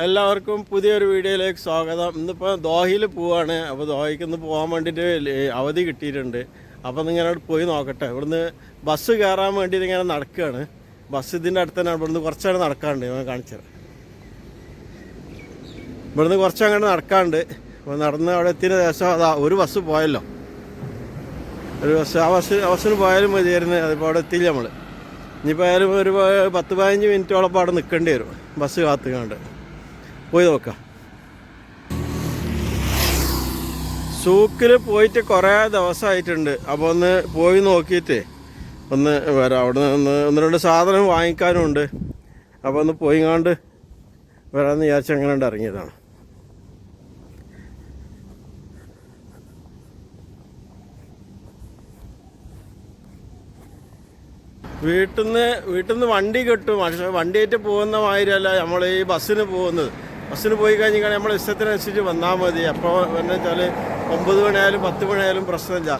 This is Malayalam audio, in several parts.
എല്ലാവർക്കും പുതിയൊരു വീഡിയോയിലേക്ക് സ്വാഗതം. ഇന്നിപ്പോൾ ദോഹയിൽ പോവാണ്. അപ്പോൾ ദോഹയ്ക്ക് ഇന്ന് പോകാൻ വേണ്ടിയിട്ട് അവധി കിട്ടിയിട്ടുണ്ട്. അപ്പോൾ അവിടെ പോയി നോക്കട്ടെ. ഇവിടുന്ന് ബസ് കയറാൻ വേണ്ടിയിട്ട് ഇങ്ങനെ നടക്കുകയാണ് ബസ് ഇതിന്റെ അടുത്ത് തന്നെ ഇവിടുന്ന് കുറച്ചങ്ങനെ നടക്കാണ്ട്. ഞാൻ കാണിച്ചത് ഇവിടുന്ന് കുറച്ചങ്ങനെ നടക്കാണ്ട്. അപ്പോൾ നടന്ന് അവിടെ എത്തിയ ശേഷം അതാ ഒരു ബസ് പോയല്ലോ. ഒരു ബസ് ആ ബസ് ആ ബസ്സിന് പോയാലും മതിയായിരുന്നു. അതിപ്പോൾ അവിടെ എത്തിയില്ല നമ്മൾ ഇനിയിപ്പോൾ ആയാലും ഒരു പത്ത് പതിനഞ്ച് മിനിറ്റോളപ്പോൾ അവിടെ നിൽക്കേണ്ടി വരും. ബസ് കാത്തുകൊണ്ട്. പോയി നോക്കാം. സൂക്കിൽ പോയിട്ട് കുറേ ദിവസമായിട്ടുണ്ട് അപ്പോൾ ഒന്ന് പോയി നോക്കിയിട്ട്. ഒന്ന് വരാം. അവിടെ നിന്ന് ഒന്ന് രണ്ട് സാധനം വാങ്ങിക്കാനുണ്ട്. അപ്പോൾ ഒന്ന് പോയി കണ്ട് വരാമെന്ന് വിചാരിച്ച് അങ്ങനെ ഇറങ്ങിയതാണ്. വീട്ടിൽ നിന്ന് വീട്ടിൽ നിന്ന് വണ്ടി കിട്ടും. പക്ഷേ വണ്ടിയായിട്ട് പോകുന്ന മാതിരിയല്ല നമ്മൾ ഈ ബസ്സിന് പോകുന്നത്. ബസ്സിന് പോയി കഴിഞ്ഞാൽ നമ്മൾ ഇഷ്ടത്തിനനുസരിച്ച് വന്നാൽ മതി. അപ്പോൾ എന്ന് വെച്ചാൽ ഒമ്പത് മണിയായാലും പത്ത് മണിയായാലും പ്രശ്നമില്ല.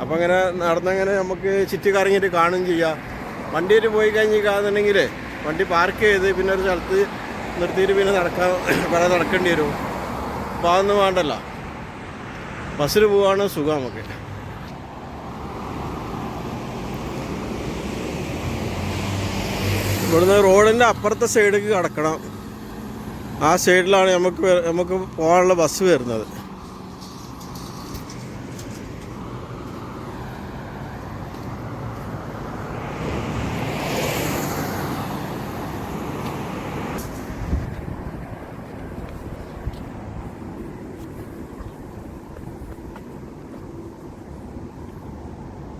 അപ്പോൾ അങ്ങനെ നടന്നങ്ങനെ നമുക്ക് ചുറ്റി കറങ്ങിയിട്ട് കാണുകയും ചെയ്യാം. വണ്ടിയിൽ പോയി കഴിഞ്ഞിക്കാന്നുണ്ടെങ്കിൽ വണ്ടി പാർക്ക് ചെയ്ത് പിന്നെ ഒരു സ്ഥലത്ത് നിർത്തിയിട്ട് പിന്നെ നടക്കാൻ കുറേ നടക്കേണ്ടി വരും. അപ്പോൾ അതൊന്നും വേണ്ടല്ലോ. ബസ്സിൽ പോവാണ് സുഖം നമുക്ക്. ഇവിടുന്ന് റോഡിന്റെ അപ്പുറത്തെ സൈഡിലേക്ക് കടക്കണം. ആ സൈഡിലാണ് നമുക്ക് നമുക്ക് പോകാനുള്ള ബസ് വരുന്നത്.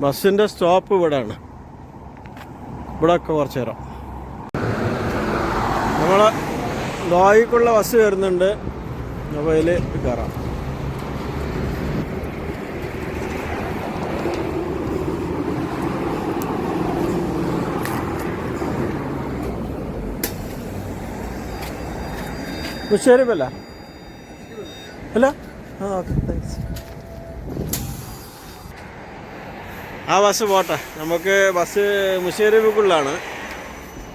ബസ്സിന്റെ സ്റ്റോപ്പ് ഇവിടെയാണ്. ഇവിടെയൊക്കെ കുറച്ച് നേരം. നമ്മൾ ദോഹിക്കുള്ള ബസ് വരുന്നുണ്ട്. അപ്പോൾ കയറാം. മുഷേരിപ്പല്ല അല്ല ആ ഓക്കെ താങ്ക്സ് ആ ബസ് പോട്ടെ. നമുക്ക് ബസ് മുഷേരിപ്പുക്കുള്ളാണ്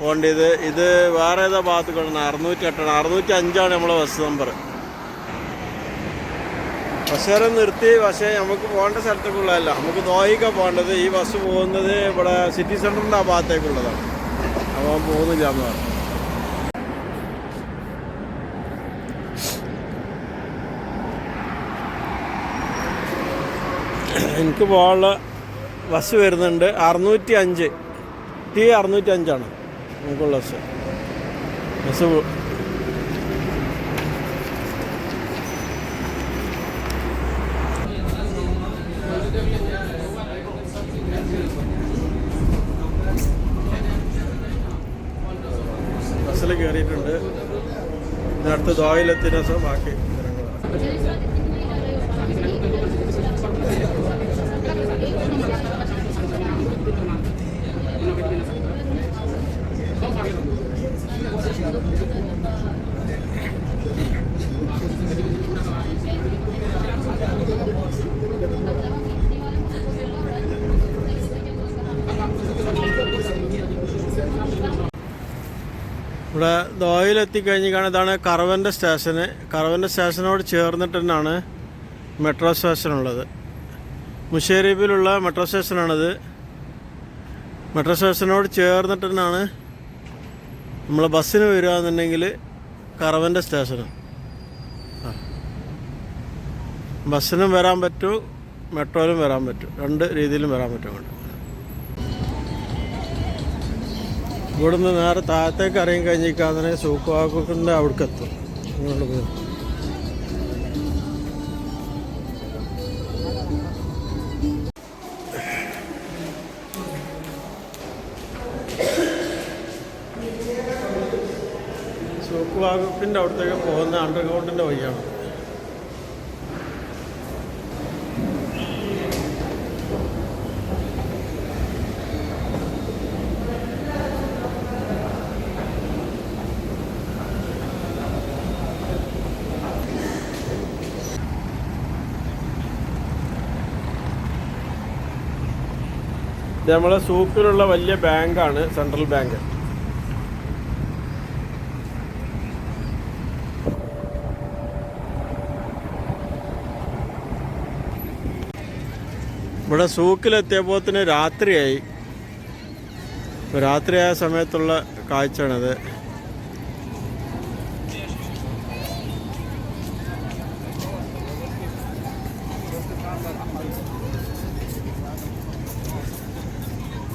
പോകേണ്ടത് ഇത് ഇത് വേറെ ഏതാ ഭാഗത്ത് കൊണ്ടാണ് അറുന്നൂറ്റി എട്ടാണ് അറുന്നൂറ്റി അഞ്ചാണ് നമ്മളെ ബസ് നമ്പർ ബസ്സുകാരെ നിർത്തി. പക്ഷേ നമുക്ക് പോകേണ്ട സ്ഥലത്തേക്കുള്ളതല്ല. നമുക്ക് നോയിക്ക പോകേണ്ടത്. ഈ ബസ് പോകുന്നത് ഇവിടെ സിറ്റി സെന്ററിന്റെ ആ ഭാഗത്തേക്കുള്ളതാണ്. അപ്പോൾ പോകുന്നില്ല എന്ന് പറഞ്ഞു. എനിക്ക് പോകാനുള്ള ബസ് വരുന്നുണ്ട്. അറുന്നൂറ്റി അഞ്ച് ടി അറുന്നൂറ്റി അഞ്ചാണ് ബസ് ബസ് പോ- ബസ്സിൽ കയറിയിട്ടുണ്ട്. അടുത്ത് ദോയിലെത്തിയ ബാക്കി വിവരങ്ങളാണ്. ഇവിടെ ദോയിലെത്തിക്കഴിഞ്ഞാൽ ഇതാണ് കറവന്റെ സ്റ്റേഷന്. കറവന്റെ സ്റ്റേഷനോട് ചേർന്നിട്ട് തന്നെയാണ് മെട്രോ സ്റ്റേഷൻ ഉള്ളത് മുഷേരീബിലുള്ള മെട്രോ സ്റ്റേഷനാണിത്. മെട്രോ സ്റ്റേഷനോട് ചേർന്നിട്ട് തന്നെയാണ് നമ്മൾ ബസ്സിന് വരിക എന്നുണ്ടെങ്കിൽ കറവന്റെ സ്റ്റേഷന്. ആ. ബസ്സിനും വരാൻ പറ്റും മെട്രോയിലും വരാൻ പറ്റും. രണ്ട് രീതിയിലും വരാൻ പറ്റും അങ്ങോട്ട്. ഇവിടുന്ന് നേരെ താഴത്തേക്ക് ഇറങ്ങി കഴിഞ്ഞിരിക്കാതെ സൂക്കുവാക്കുണ്ട് അവിടേക്ക് എത്തും. ഇങ്ങോട്ട് പോയി സൂക്കുവാക്കിന്റെ അവിടത്തേക്ക് പോകുന്ന അണ്ടർഗ്രൗണ്ടിന്റെ വഴിയാണ്. നമ്മളെ സൂപ്പിലുള്ള വലിയ ബാങ്കാണ് സെൻട്രൽ ബാങ്ക്. ഇവിടെ സൂക്കിലെത്തിയപ്പോൾ തന്നെ രാത്രിയായി രാത്രിയായ സമയത്തുള്ള കാഴ്ചയാണിത്.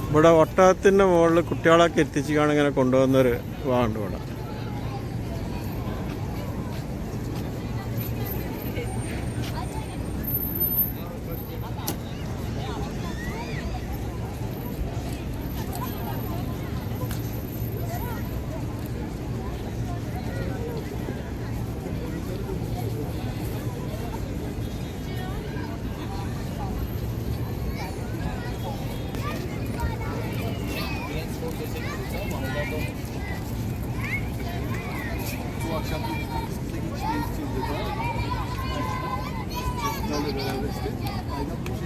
ഇവിടെ ഒട്ടകത്തിന്റെ മുകളിൽ കുട്ടികളൊക്കെ എത്തിച്ചു കാണാൻ ഇങ്ങനെ കൊണ്ടുവന്നൊരു വാണ്ട് ഇവിടെ.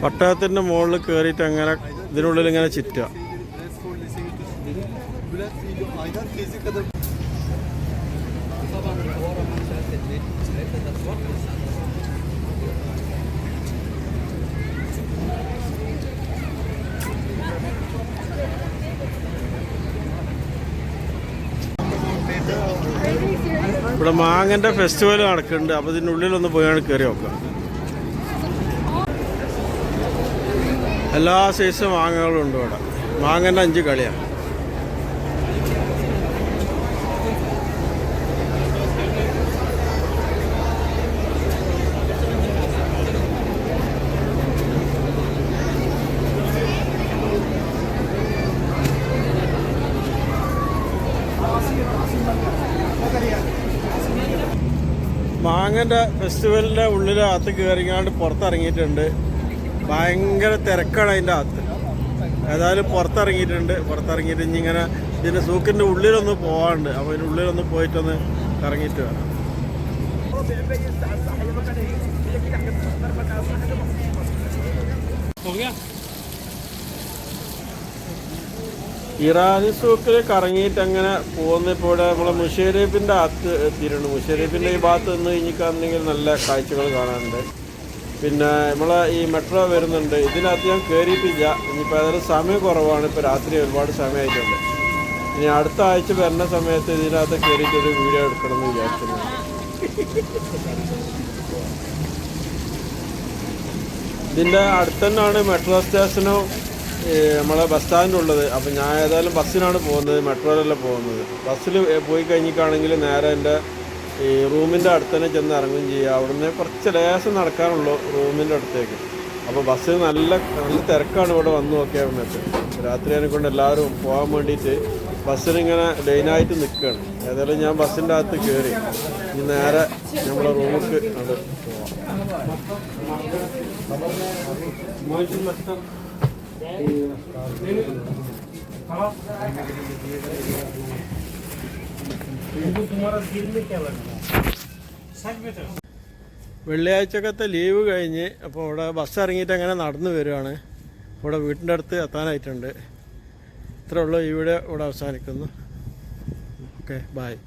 ഒട്ടകത്തിന്റെ മുകളിൽ കയറിയിട്ട് അങ്ങനെ ഇതിനുള്ളിൽ ഇങ്ങനെ ചുറ്റുക. ഇവിടെ മാങ്ങന്റെ ഫെസ്റ്റിവൽ നടക്കുന്നുണ്ട്. അപ്പോൾ ഇതിനുള്ളിലൊന്ന് പോയാണ് കയറി നോക്കാം. എല്ലാ സൈസ് മാങ്ങകളും ഉണ്ട് ഇവിടെ. മാങ്ങന്റെ അഞ്ച് കളിയാണ് മാങ്ങന്റെ ഫെസ്റ്റിവലിന്റെ ഉള്ളിൽ അകത്ത് കയറിങ്ങാണ്ട് പുറത്തിറങ്ങിയിട്ടുണ്ട്. ഭയങ്കര തിരക്കാണ് അതിന്റെ അകത്ത്. ഏതായാലും പുറത്തിറങ്ങിയിട്ടുണ്ട്. പുറത്തിറങ്ങിയിട്ട് ഇനി ഇങ്ങനെ ഇതിന്റെ സൂക്കിന്റെ ഉള്ളിലൊന്ന് പോകാണ്ട് അപ്പോൾ ഇതിന്റെ ഉള്ളിലൊന്ന് പോയിട്ടൊന്ന് ഇറങ്ങിയിട്ട് വരാം. ഇറാനി സൂക്കിൽ കറങ്ങിയിട്ട് അങ്ങനെ പോകുന്ന ഇപ്പോൾ ഇവിടെ നമ്മളെ മുഷേരീഫിന്റെ അകത്ത് എത്തിയിട്ടുണ്ട്. മുഷേരീഫിന്റെ ഈ ഭാഗത്ത് നിന്ന് കഴിഞ്ഞിക്കാണെങ്കിൽ നല്ല കാഴ്ചകൾ കാണാനുണ്ട്. പിന്നെ നമ്മളെ ഈ മെട്രോ വരുന്നുണ്ട്. ഇതിനകത്ത് ഞാൻ കയറിയിട്ടില്ല ഇനിയിപ്പോൾ ഏതായാലും സമയം കുറവാണ്. ഇപ്പോൾ രാത്രി ഒരുപാട് സമയമായിട്ടുണ്ട്. ഇനി അടുത്ത ആഴ്ച വരുന്ന സമയത്ത് ഇതിനകത്ത് കയറിയിട്ട് ഒരു വീഡിയോ എടുക്കണം എന്ന് വിചാരിക്കുന്നു. ഇതിന്റെ അടുത്ത് തന്നെയാണ് മെട്രോ സ്റ്റേഷനും നമ്മളെ ബസ് സ്റ്റാൻഡും ഉള്ളത്. അപ്പോൾ ഞാൻ ഏതായാലും ബസ്സിനാണ് പോകുന്നത്. മെട്രോയിലല്ല പോകുന്നത്. ബസ്സിൽ പോയി കഴിഞ്ഞിട്ടാണെങ്കിൽ നേരെ എന്റെ ഈ റൂമിന്റെ അടുത്ത് തന്നെ ചെന്ന് ഇറങ്ങുകയും ചെയ്യുക. അവിടുന്ന് കുറച്ച് ലേശം നടക്കാനുള്ളൂ റൂമിന്റെ അടുത്തേക്ക്. അപ്പോൾ ബസ് നല്ല നല്ല തിരക്കാണ് ഇവിടെ വന്നു നോക്കിയ സമയത്ത് രാത്രി അതിനെ കൊണ്ട് എല്ലാവരും പോകാൻ വേണ്ടിയിട്ട് ബസ്സിനിങ്ങനെ ലൈനായിട്ട് നിൽക്കുകയാണ് ഏതായാലും ഞാൻ ബസ്സിന്റെ അകത്ത് കയറി ഇനി നേരെ നമ്മളെ റൂമിലേക്ക് അത് പോവാം. വെള്ളിയാഴ്ചക്കത്തെ ലീവ് കഴിഞ്ഞ് അപ്പോൾ ഇവിടെ ബസ് ഇറങ്ങിയിട്ട് അങ്ങനെ നടന്നു വരുവാണ്. ഇവിടെ വീട്ടിന്റെ അടുത്ത് എത്താനായിട്ടുണ്ട്. ഇത്രയുള്ളൂ ഇവിടെ ഇവിടെ അവസാനിക്കുന്നു. Okay bye